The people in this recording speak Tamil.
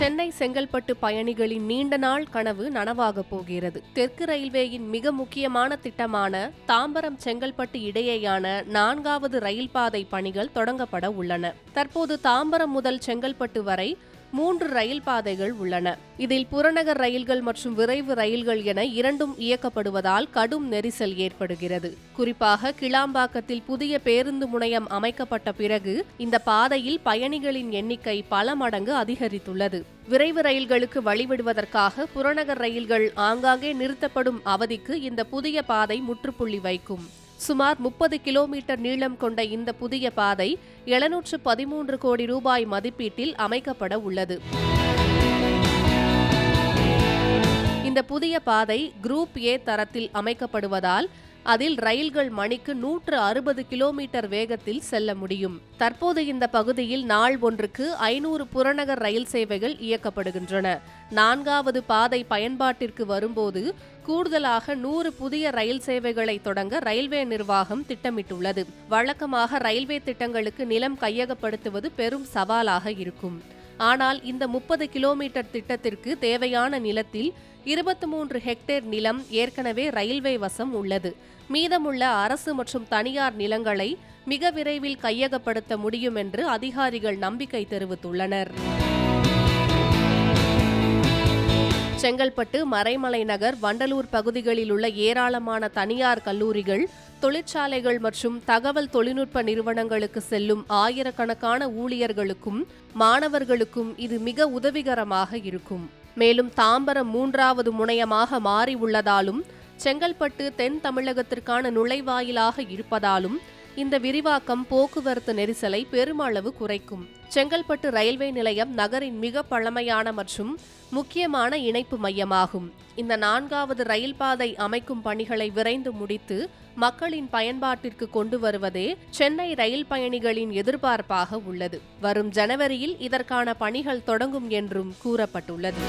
சென்னை செங்கல்பட்டு பயணிகளின் நீண்ட நாள் கனவு நனவாகப் போகிறது. தெற்கு ரயில்வேயின் மிக முக்கியமான திட்டமான தாம்பரம் செங்கல்பட்டு இடையேயான நான்காவது ரயில் பாதை பணிகள் தொடங்கப்பட உள்ளன. தற்போது தாம்பரம் முதல் செங்கல்பட்டு வரை மூன்று ரயில் பாதைகள் உள்ளன. இதில் புறநகர் ரயில்கள் மற்றும் விரைவு ரயில்கள் என இரண்டும் இயக்கப்படுவதால் கடும் நெரிசல் ஏற்படுகிறது. குறிப்பாக கிளாம்பாக்கத்தில் புதிய பேருந்து முனையம் அமைக்கப்பட்ட பிறகு இந்த பாதையில் பயணிகளின் எண்ணிக்கை பல மடங்கு அதிகரித்துள்ளது. விரைவு ரயில்களுக்கு வழிவிடுவதற்காக புறநகர் ரயில்கள் ஆங்காங்கே நிறுத்தப்படும் அவதிக்கு இந்த புதிய பாதை முற்றுப்புள்ளி வைக்கும். சுமார் முப்பது கிலோமீட்டர் நீளம் கொண்ட இந்த புதிய பாதை எழுநூற்று பதிமூன்று கோடி ரூபாய் மதிப்பீட்டில் அமைக்கப்பட உள்ளது. இந்த புதிய பாதை குரூப் ஏ தரத்தில் அமைக்கப்படுவதால் அதில் ரயில்கள் மணிக்கு நூற்று அறுபது கிலோமீட்டர் வேகத்தில் செல்ல முடியும். தற்போது இந்த பகுதியில் நாள் ஒன்றுக்கு ஐநூறு புறநகர் ரயில் சேவைகள் இயக்கப்படுகின்றன. நான்காவது பாதை பயன்பாட்டிற்கு வரும்போது கூடுதலாக நூறு புதிய ரயில் சேவைகளை தொடங்க ரயில்வே நிர்வாகம் திட்டமிட்டுள்ளது. வழக்கமாக ரயில்வே திட்டங்களுக்கு நிலம் கையகப்படுத்துவது பெரும் சவாலாக இருக்கும். ஆனால் இந்த முப்பது கிலோமீட்டர் திட்டத்திற்கு தேவையான நிலத்தில் இருபத்தி மூன்று ஹெக்டேர் நிலம் ஏற்கனவே ரயில்வே வசம் உள்ளது. மீதமுள்ள அரசு மற்றும் தனியார் நிலங்களை மிக விரைவில் கையகப்படுத்த முடியும் என்று அதிகாரிகள் நம்பிக்கை தெரிவித்துள்ளனர். செங்கல்பட்டு மறைமலை நகர் வண்டலூர் பகுதிகளில் உள்ள ஏராளமான தனியார் கல்லூரிகள் தொழிற்சாலைகள் மற்றும் தகவல் தொழில்நுட்ப நிறுவனங்களுக்கு செல்லும் ஆயிரக்கணக்கான ஊழியர்களுக்கும் மாணவர்களுக்கும் இது மிக உதவிகரமாக இருக்கும். மேலும் தாம்பரம் மூன்றாவது முனையமாக மாறி உள்ளதாலும் செங்கல்பட்டு தென் தமிழகத்திற்கான நுழைவாயிலாக இருப்பதாலும் இந்த விரிவாக்கம் போக்குவரத்து நெரிசலை பெருமளவு குறைக்கும். செங்கல்பட்டு ரயில்வே நிலையம் நகரின் மிக பழமையான மற்றும் முக்கியமான இணைப்பு மையமாகும். இந்த நான்காவது ரயில் பாதை அமைக்கும் பணிகளை விரைந்து முடித்து மக்களின் பயன்பாட்டிற்கு கொண்டு வருவதே சென்னை ரயில் பயணிகளின் எதிர்பார்ப்பாக உள்ளது. வரும் ஜனவரியில் இதற்கான பணிகள் தொடங்கும் என்றும் கூறப்பட்டுள்ளது.